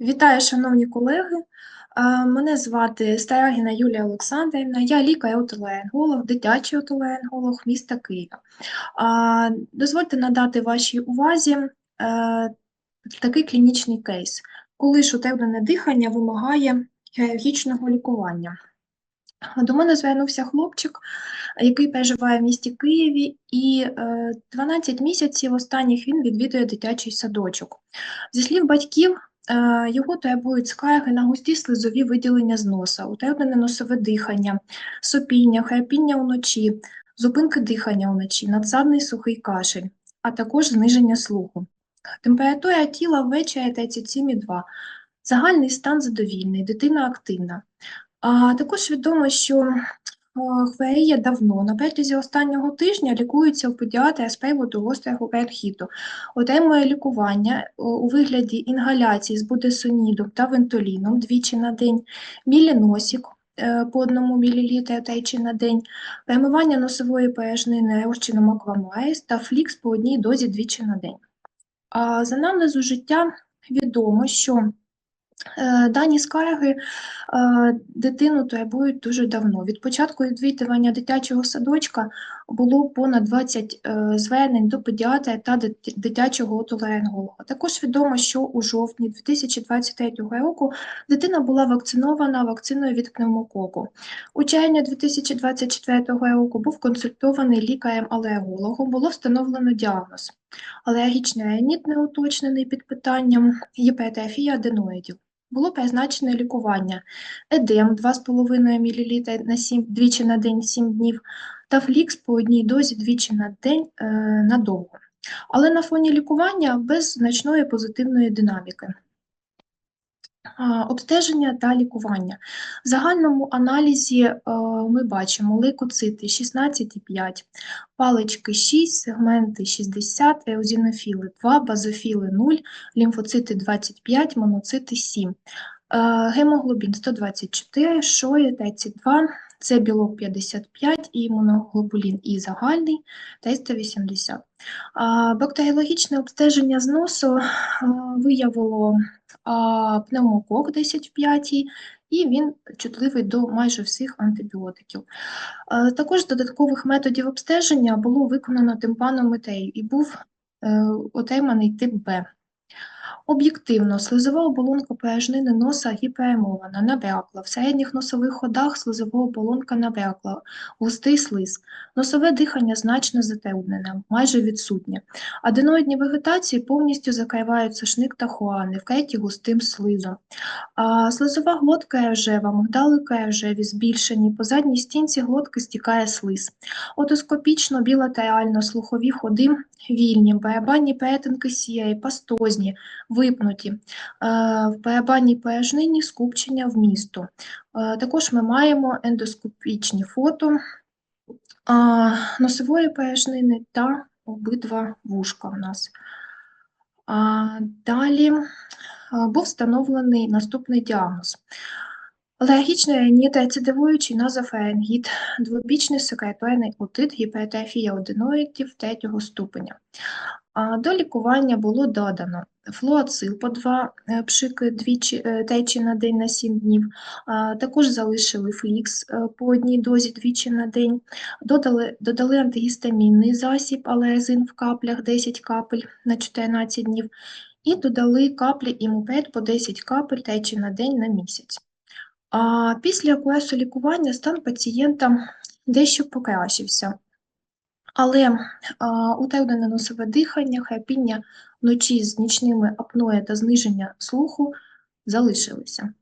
Вітаю, шановні колеги. Е, Мене звати Старагіна Юлія Олександрівна, я лікар-отоларинголог, дитячий отоларинголог міста Києва. Дозвольте надати вашій увазі е, такий клінічний кейс, коли шутевне дихання вимагає хірургічного лікування. До мене звернувся хлопчик, який переживає в місті Києві, і е, 12 місяців останніх він відвідує дитячий садочок. Зі слів батьків, е, його турбують скарги на густі слизові виділення з носа, утеплене носове дихання, сопіння, храпіння вночі, зупинки дихання вночі, надсадний сухий кашель, а також зниження слуху. Температура тіла ввечері 37,2, загальний стан задовільний, дитина активна. А також відомо, що е, давно. На протязі останнього тижня лікується у педіатра з приводу гострого перхіту. Отримує лікування е, у вигляді інгаляції з будесонідом та вентоліном двічі на день, міліносік е, по одному мілілітру тричі на день, перемивання носової порожнини розчином аквамайс та флікс по одній дозі двічі на день. А з анамнезу життя відомо, що Дані скарги дитину турбують дуже давно. Від початку відвідування дитячого садочка було понад 20 е, звернень до педіатра та дитячого отоларинголога. Також відомо, що у жовтні 2023 року дитина була вакцинована вакциною від пневмококу. У червні 2024 року був консультований лікарем-алергологом, було встановлено діагноз. Алергічний реніт неуточнений під питанням гіпертрофія аденоїдів. Було призначено лікування едем 2,5 мл на 7, двічі на день 7 днів та флікс по одній дозі двічі на день е, надовго. Але на фоні лікування без значної позитивної динаміки. Обстеження та лікування. В загальному аналізі ми бачимо лейкоцити 16,5, палички 6, сегменти 60, еозінофіли 2, базофіли 0, лімфоцити 25, моноцити 7. Е, Гемоглобін 124, шої 32, це білок 55 і імуноглобулін І загальний 380. Бактеріологічне обстеження з носу е, виявило пневмокок 10 в 5, і він чутливий до майже всіх антибіотиків. Також з додаткових методів обстеження було виконано тимпанометрію і був е, отриманий тип Б. Об'єктивно, слизова оболонка порожнини носа гіперемована, набрякла. В середніх носових ходах слизова оболонка набрякла, густий слиз. Носове дихання значно затруднене, майже відсутнє. Аденоїдні вегетації повністю закривають сошник та хуани, вкриті густим слизом. А, слизова глотка ржева, мигдалики ржеві збільшені, по задній стінці глотки стікає слиз. Отоскопічно, білатерально, слухові ходи вільні, барабанні перетинки сірі, пастозні, випнуті, Е, в барабанній порожнині скупчення вмісту. Е, Також ми маємо ендоскопічні фото носової порожнини та обидва вушка у нас. Далі був встановлений наступний діагноз. Алергічний реніт, рецидивуючий назофарингіт, двобічний секреторний отит, гіпертрофія оденоїдів третього ступеня. До лікування було додано флуацил по 2 пшики двічі, е, тричі на день на 7 днів, також залишили флікс е, по одній дозі двічі на день, додали, додали антигістамінний засіб, алерезин в каплях 10 капель на 14 днів, і додали каплі імупет по 10 капель тричі на день на місяць. А після курсу лікування стан пацієнта дещо покращився. Але а, утримане носове дихання, храпіння вночі з нічними апноє та зниження слуху залишилися.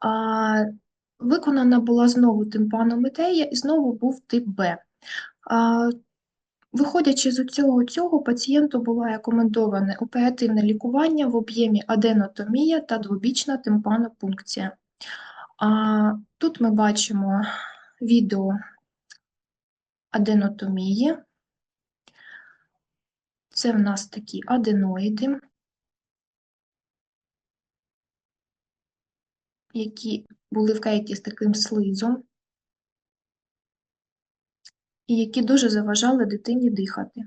А, виконана була знову тимпанометрія і знову був тип Б. А, Виходячи з усього цього, пацієнту було рекомендоване оперативне лікування в об'ємі аденотомія та двобічна тимпанопункція. А, Тут ми бачимо відео аденотомії. Це в нас такі аденоїди, які були вкриті з таким слизом, і які дуже заважали дитині дихати.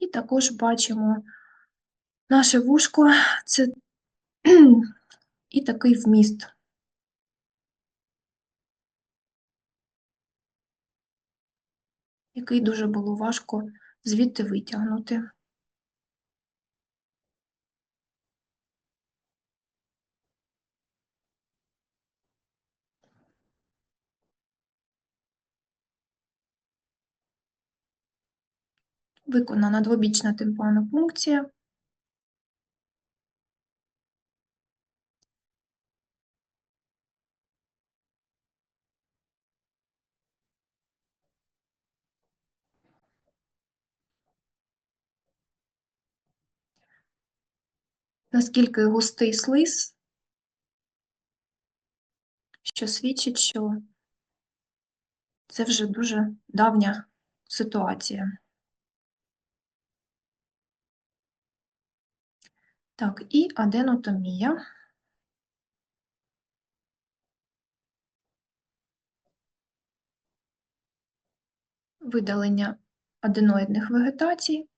І також бачимо наше вушко, це і такий вміст. Який дуже було важко звідти витягнути. Виконана двобічна тимпанопункція. Наскільки густий слиз, що свідчить, що це вже дуже давня ситуація. Так, і аденотомія. Видалення аденоїдних вегетацій.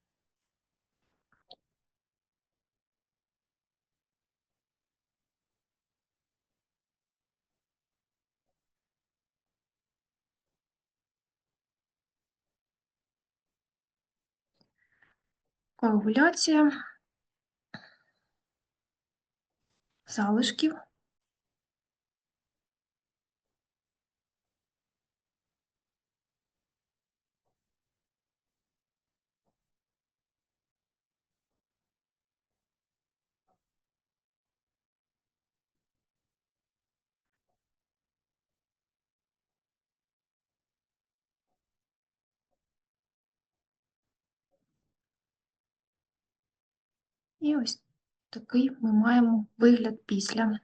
Коагуляція залишків. І ось такий ми маємо вигляд після.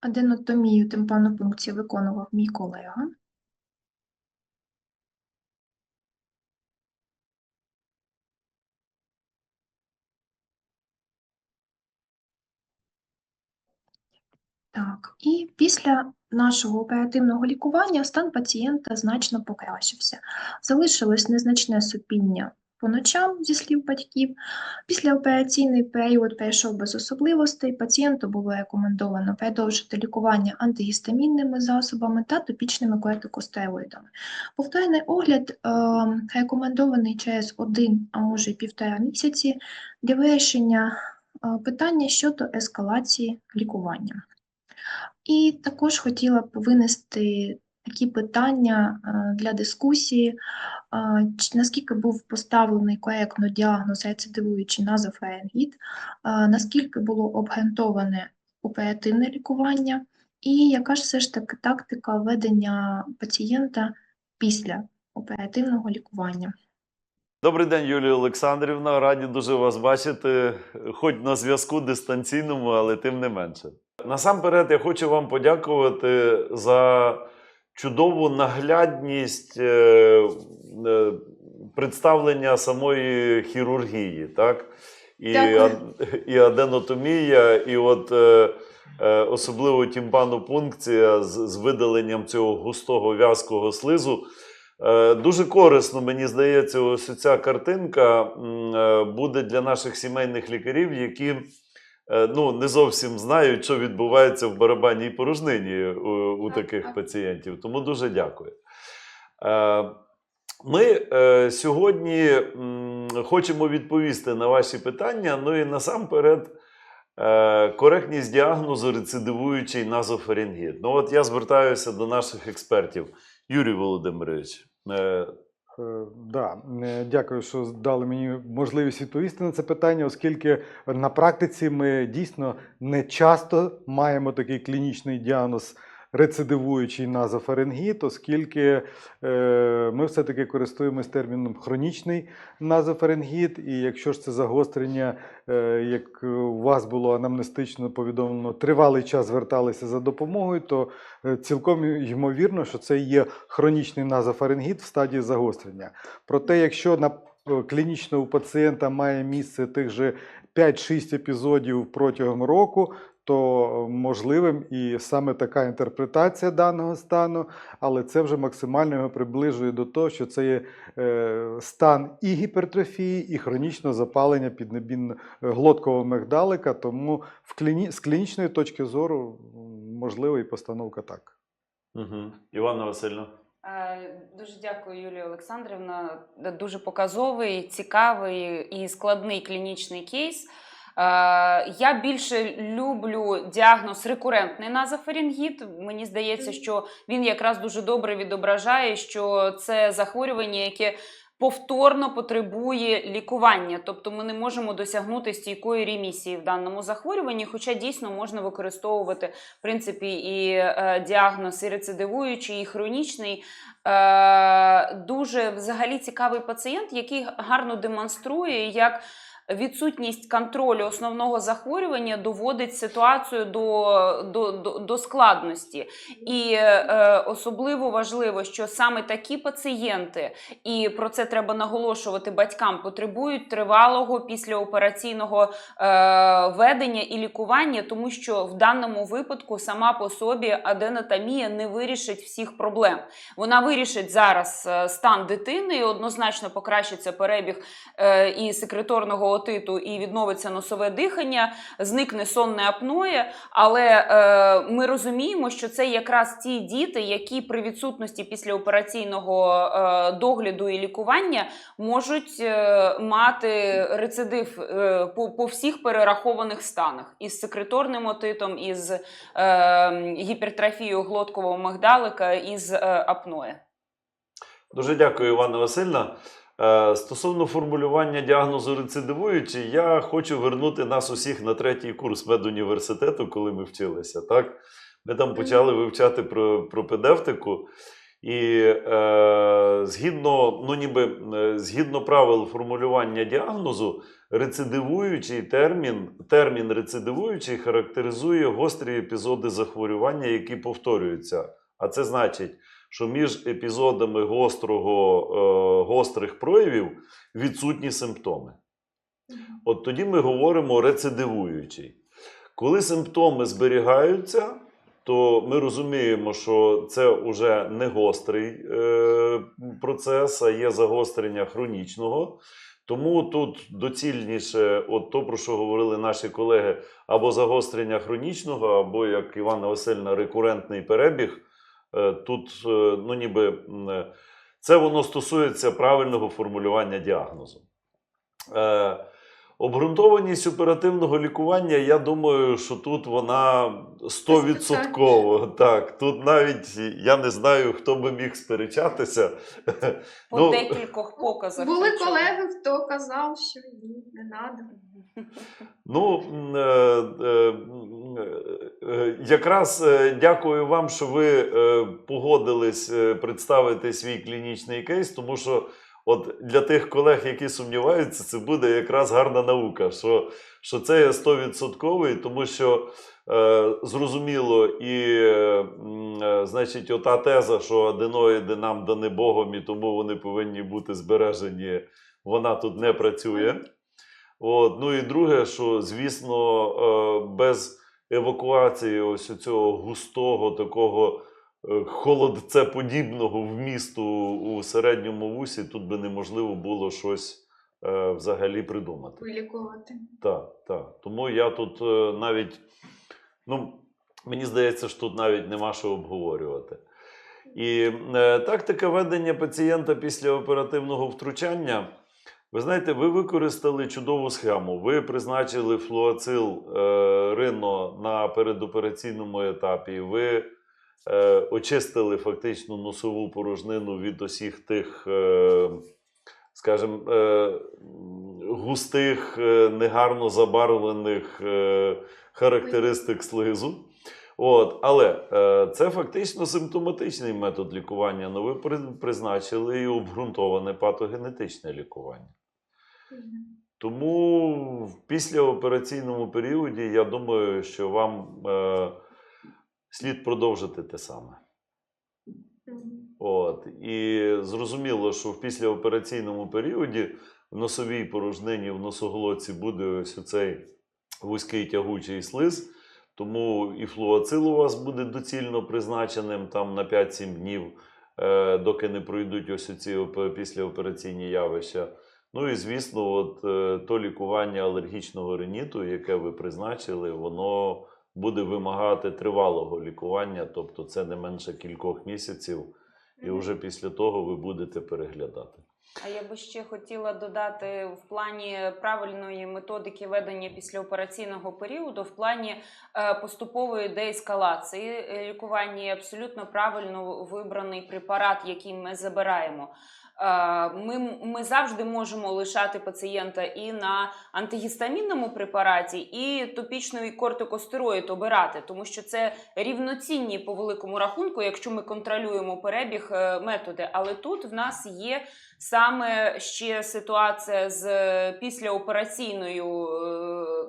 Аденотомію тимпанопункції виконував мій колега. Так, і після нашого оперативного лікування стан пацієнта значно покращився. Залишилось незначне сопіння по ночам, зі слів батьків. Післяопераційний період перейшов без особливостей. Пацієнту було рекомендовано продовжити лікування антигістамінними засобами та топічними кортикостероїдами. Повторний огляд е, рекомендований через один, а може й півтора місяці для вирішення е, питання щодо ескалації лікування. І також хотіла б винести такі питання е, для дискусії, наскільки був поставлений коректно діагноз рецидивуючий назофарингіт, е, наскільки було обґрунтоване оперативне лікування, і яка ж все ж таки тактика ведення пацієнта після оперативного лікування. Добрий день, Юлія Олександрівна. Раді дуже вас бачити, хоч на зв'язку дистанційному, але тим не менше. Насамперед, я хочу вам подякувати за чудову наглядність е, е, представлення самої хірургії, так? І, Дякую. і аденотомія, і от е, особливо тімпанопункція з, з видаленням цього густого в'язкого слизу. Дуже корисно, мені здається, ось ця картинка буде для наших сімейних лікарів, які ну, не зовсім знають, що відбувається в барабанній порожнині у, у таких пацієнтів. Тому дуже дякую. Е, Ми е, сьогодні м, хочемо відповісти на ваші питання. Ну і насамперед, е, коректність діагнозу рецидивуючий назофарингіт. Ну, от я звертаюся до наших експертів. Юрій Володимирович, е, Е, Да, е, дякую, що дали мені можливість відповісти на це питання, оскільки на практиці ми дійсно не часто маємо такий клінічний діагноз рецидивуючий назофарингіт, оскільки е, ми все-таки користуємось терміном хронічний назофарингіт, і якщо ж це загострення, е, як у вас було анамнестично повідомлено, тривалий час зверталися за допомогою, то е, цілком ймовірно, що це є хронічний назофарингіт в стадії загострення. Проте, якщо на клінічно у пацієнта має місце тих же 5-6 епізодів протягом року, то можливим і саме така інтерпретація даного стану, але це вже максимально його приближує до того, що це є е, стан і гіпертрофії, і хронічного запалення піднебінно-глоткового мигдалика. Тому в кліні... з клінічної точки зору можлива і постановка так. Угу. Іванна Васильівна. Е, Дуже дякую, Юлія Олександрівна. Дуже показовий, цікавий і складний клінічний кейс. Е, Я більше люблю діагноз рекурентний назофарингіт. Мені здається, що він якраз дуже добре відображає, що це захворювання, яке повторно потребує лікування. Тобто ми не можемо досягнути стійкої ремісії в даному захворюванні, хоча дійсно можна використовувати в принципі і е, діагноз і рецидивуючий, і хронічний. Е, дуже взагалі цікавий пацієнт, який гарно демонструє, як відсутність контролю основного захворювання доводить ситуацію до, до, до, до складності. І е, особливо важливо, що саме такі пацієнти, і про це треба наголошувати батькам, потребують тривалого післяопераційного е, ведення і лікування, тому що в даному випадку сама по собі аденотомія не вирішить всіх проблем. Вона вирішить зараз е, стан дитини, і однозначно покращиться перебіг е, і секреторного отиту, і відновиться носове дихання, зникне сонне апноє. Але е, ми розуміємо, що це якраз ті діти, які при відсутності післяопераційного е, догляду і лікування можуть е, мати рецидив е, по, по всіх перерахованих станах із секреторним отитом, із е, гіпертрофією глоткового мигдалика, із е, апноє. Дуже дякую, Іванна Васильівна. Е, Стосовно формулювання діагнозу рецидивуючий, я хочу вернути нас усіх на третій курс медуніверситету, коли ми вчилися. Так? Ми там почали вивчати про, про педевтику. І е, згідно, ну, ніби, е, згідно правил формулювання діагнозу, рецидивуючий термін, термін рецидивуючий характеризує гострі епізоди захворювання, які повторюються. А це значить, що між епізодами гострого, е, гострих проявів відсутні симптоми. От тоді ми говоримо рецидивуючий. Коли симптоми зберігаються, то ми розуміємо, що це вже не гострий е, процес, а є загострення хронічного. Тому тут доцільніше, от то, про що говорили наші колеги, або загострення хронічного, або, як Івана Васильівна, рекурентний перебіг. Е, Тут, е, ну ніби, е, це воно стосується правильного формулювання діагнозу. Обґрунтованість оперативного лікування, я думаю, що тут вона 100%. Так, тут навіть я не знаю, хто би міг сперечатися. По Ну, декількох показах. Були причому. колеги, хто казав, що ні, не треба. Ну, е, е, е, якраз дякую вам, що ви погодились представити свій клінічний кейс, тому що от для тих колег, які сумніваються, це буде якраз гарна наука, що, що це є 100%, тому що е, зрозуміло, і е, значить, ота теза, що аденоїди нам дані Богом, і тому вони повинні бути збережені, вона тут не працює. От, ну і друге, що звісно, е, без евакуації ось цього густого такого холодцеподібного вмісту у середньому вусі, тут би неможливо було щось е, взагалі придумати. Вилікувати. Так, так. Тому я тут е, навіть, ну, мені здається, що тут навіть нема що обговорювати. І е, тактика ведення пацієнта після оперативного втручання. Ви знаєте, ви використали чудову схему. Ви призначили флуацил е, рино на передопераційному етапі. Ви е, очистили фактично носову порожнину від усіх тих, е, скажімо, е, густих, негарно забарвлених характеристик слизу. От, але е, це фактично симптоматичний метод лікування. Ну, ви призначили і обґрунтоване патогенетичне лікування. Тому в післяопераційному періоді я думаю, що вам е, слід продовжити те саме. От. І зрозуміло, що в післяопераційному періоді в носовій порожнині, в носоглотці буде ось оцей вузький тягучий слиз. Тому і флуацил у вас буде доцільно призначеним там на 5-7 днів, е, доки не пройдуть ось ці післяопераційні явища. Ну і звісно, от е, то лікування алергічного риніту, яке ви призначили, воно буде вимагати тривалого лікування, тобто це не менше кількох місяців, і вже після того ви будете переглядати. А я би ще хотіла додати в плані правильної методики ведення післяопераційного періоду, в плані е, поступової деескалації лікування абсолютно правильно вибраний препарат, який ми забираємо. Е, Ми, ми завжди можемо лишати пацієнта і на антигістамінному препараті, і топічний кортикостероїд обирати, тому що це рівноцінні по великому рахунку, якщо ми контролюємо перебіг е, методи. Але тут в нас є саме ще ситуація з післяопераційною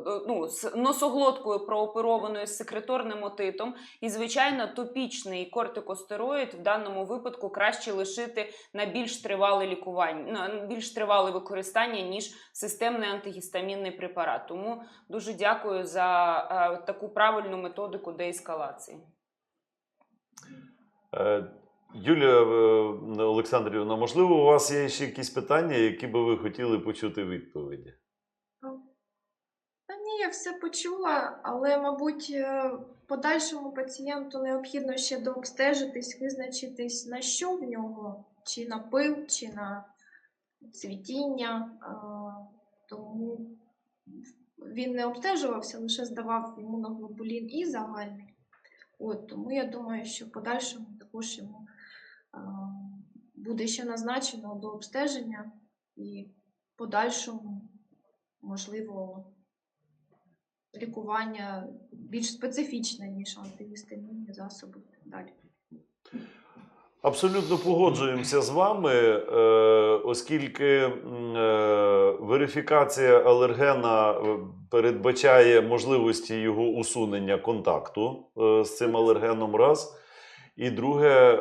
е, ну, з носоглоткою прооперованою з секреторним отитом. І, звичайно, топічний кортикостероїд в даному випадку краще лишити на більш тривале лікування, на більш тривале використання, ніж системний антигістамінний препарат. Тому дуже дякую за е, таку правильну методику деескалації. Е, Юлія е, Олександрівна, можливо, у вас є ще якісь питання, які би ви хотіли почути відповіді? Та ні, я все почула, але, мабуть, е, подальшому пацієнту необхідно ще дообстежитись, визначитись, на що в нього, чи на пил, чи на цвітіння. Тому він не обстежувався, лише здавав імуноглобулін і загальний. От, тому я думаю, що в подальшому також йому а, буде ще назначено до обстеження і в подальшому, можливо, лікування більш специфічне, ніж антигістамінні засоби і так далі. Абсолютно погоджуємося з вами, е, оскільки е, верифікація алергена е, передбачає можливості його усунення контакту з цим алергеном раз. І друге,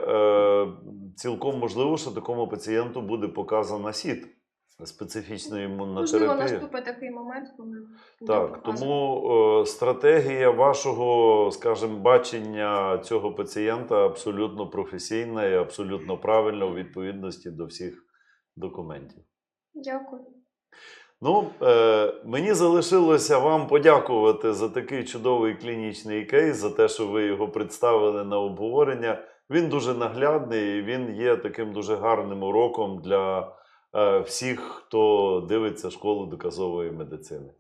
цілком можливо, що такому пацієнту буде показана сіт специфічної Можливо, імунотерапії. наступить такий момент, коли Так, тому е, стратегія вашого, скажімо, бачення цього пацієнта абсолютно професійна і абсолютно правильна у відповідності до всіх документів. Дякую. Ну, е, мені залишилося вам подякувати за такий чудовий клінічний кейс, за те, що ви його представили на обговорення. Він дуже наглядний, він є таким дуже гарним уроком для всіх, хто дивиться школу доказової медицини.